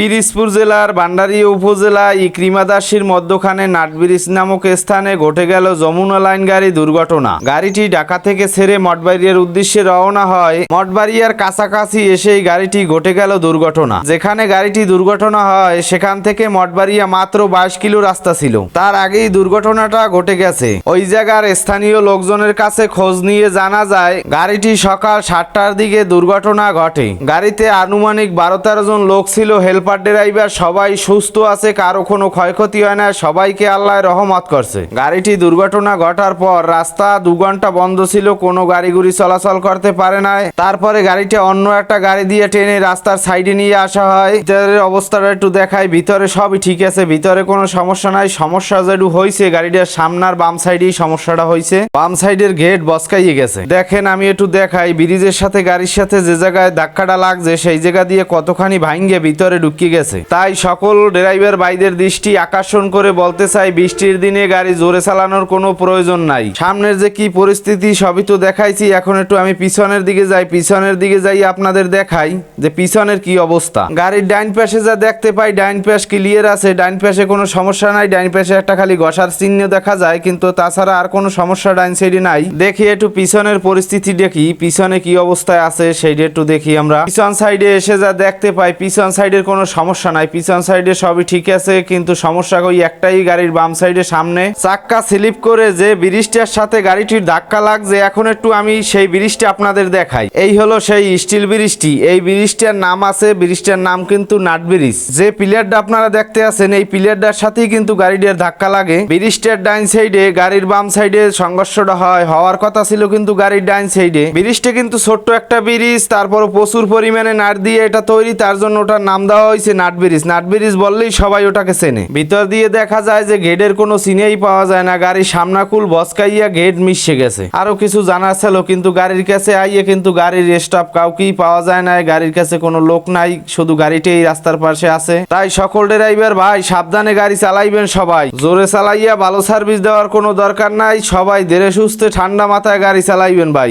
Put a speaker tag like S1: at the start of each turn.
S1: পিরিজপুর জেলার ভান্ডারী উপজেলা ইক্রিমাদাসির মধ্যখানে নাটব্রিজ নামক স্থানে ঘটে গেল যমুনা লাইন গাড়ি দুর্ঘটনা। গাড়িটি ঢাকা থেকে ছেড়ে মঠবাড়িয়ার উদ্দেশ্যে রওনা হয়। মঠবাড়িয়ার কাছাকাছি এসেই গাড়িটি ঘটে গেল দুর্ঘটনা। যেখানে গাড়িটি দুর্ঘটনা হয়, সেখান থেকে মঠবাড়িয়া মাত্র বাইশ কিলো রাস্তা ছিল। তার আগেই দুর্ঘটনাটা ঘটে গেছে। ওই জায়গার স্থানীয় লোকজনের কাছে খোঁজ নিয়ে জানা যায়, গাড়িটি সকাল সাতটার দিকে দুর্ঘটনা ঘটে। গাড়িতে আনুমানিক বারো তেরো জন লোক ছিল হেল্পার ড্রাইভার সবাই সুস্থ আছে, কারও কোনো ক্ষয়ক্ষতি হয় না, সবাইকে আল্লাহ রহমত করছে। গাড়িটি দুর্ঘটনা ঘটার পর রাস্তা দু ঘণ্টা বন্ধ ছিল, কোনো গাড়ি গুড়ি চলাচল করতে পারে নাই। তারপরে গাড়িটা অন্য একটা গাড়ি দিয়ে টেনে রাস্তার সাইডে নিয়ে আসা হয়। ভিতরের অবস্থাটা একটু দেখায় ভিতরে সবই ঠিক আছে, ভিতরে কোনো সমস্যা নাই। সমস্যা যেটু হয়েছে গাড়িটার সামনার বাম সাইডেই সমস্যাটা হয়েছে বাম সাইডের গেট বসকাইয়ে গেছে। দেখেন, আমি একটু দেখাই, ব্রিজের সাথে, গাড়ির সাথে যে জায়গায় ধাক্কাটা লাগছে, সেই জায়গা দিয়ে কতখানি ভাঙ্গে ভিতরে ঢুকিয়ে গেছে। তাই সকল ড্রাইভার ভাইদের দৃষ্টি আকর্ষণ করে বলতে চাই, বৃষ্টির দিনে গাড়ি জোরে চালানোর কোনো প্রয়োজন নাই। সামনের যে কি পরিস্থিতি সবই তো দেখাইছি, এখন একটু আমি পিছনের দিকে যাই, পিছনের দিকে যাই আপনাদের দেখাই যে পিছনের কি অবস্থা। গাড়ির ডাইন পাশে যা দেখতে পাই, ডাইন পাশ ক্লিয়ার আছে, ডাইন পাশে কোনো সমস্যা নাই, ডাইন পাশে একটা খালি ঘষার চিহ্ন দেখা যায়, কিন্তু তাছাড়া আর কোনো সমস্যা ডাইন সাইডে নাই। দেখি একটু পিছনের পরিস্থিতি দেখি, পিছনে কি অবস্থায় আছে, সেইটা একটু দেখি আমরা। পিছন সাইডে এসে যা দেখতে পাই, পিছন সাইডের কোনো সমস্যা নাই। পিছন সাইডে সবই ঠিক আছে, কিন্তু সমস্যা ওই একটাই গাড়ির বাম সাইডে সামনে। চাক্কা স্লিপ করে যে ব্রিজটার সাথে গাড়িটির ধাক্কা লাগছে, এখন একটু আমি সেই ব্রিজটা আপনাদের দেখাই। এই হলো সেই স্টিল ব্রিজটি। এই ব্রিজটার নাম আছে, ব্রিজটার নাম কিন্তু নাট ব্রিজ। যে পিলারটা আপনারা দেখতে আছেন, এই পিলারটার সাথেই কিন্তু গাড়িটার ধাক্কা লাগে। ব্রিজটার ডাইন সাইডে গাড়ির বাম সাইডে সংঘর্ষটা হয়, হওয়ার কথা ছিল কিন্তু গাড়ির ডাইন সাইডে। ব্রিজটা কিন্তু ছোট্ট একটা ব্রিজ তারপর প্রচুর পরিমাণে নাট দিয়ে এটা তৈরি, তার জন্য ওটার নাম দেওয়া হয়েছে নাট ব্রিজ। নাট ব্রিজ বললেই সবাই ওটাকে চেনে। ভিতর দিয়ে দেখা যায় যে গেটের কোনো সিনেই পাওয়া যায় না, গাড়ির সামনাকুল বসকাইয়া গেট মিশে গেছে। আরও কিছু জানার ছিল, কিন্তু গাড়ির কাছে আইয়ে কিন্তু গাড়ির স্টাফ কাউকেই পাওয়া যায় না, গাড়ির কাছে কোনো লোক নাই, শুধু গাড়িটি এই রাস্তার পাশে আছে। তাই সকল ড্রাইভার, ভাই, সাবধানে গাড়ি চালাইবেন সবাই। জোরে চালাইয়া ভালো সার্ভিস দেওয়ার কোনো দরকার নাই, সবাই ধীরে সুস্থে ঠান্ডা মাথায় গাড়ি চালাইবেন, ভাই।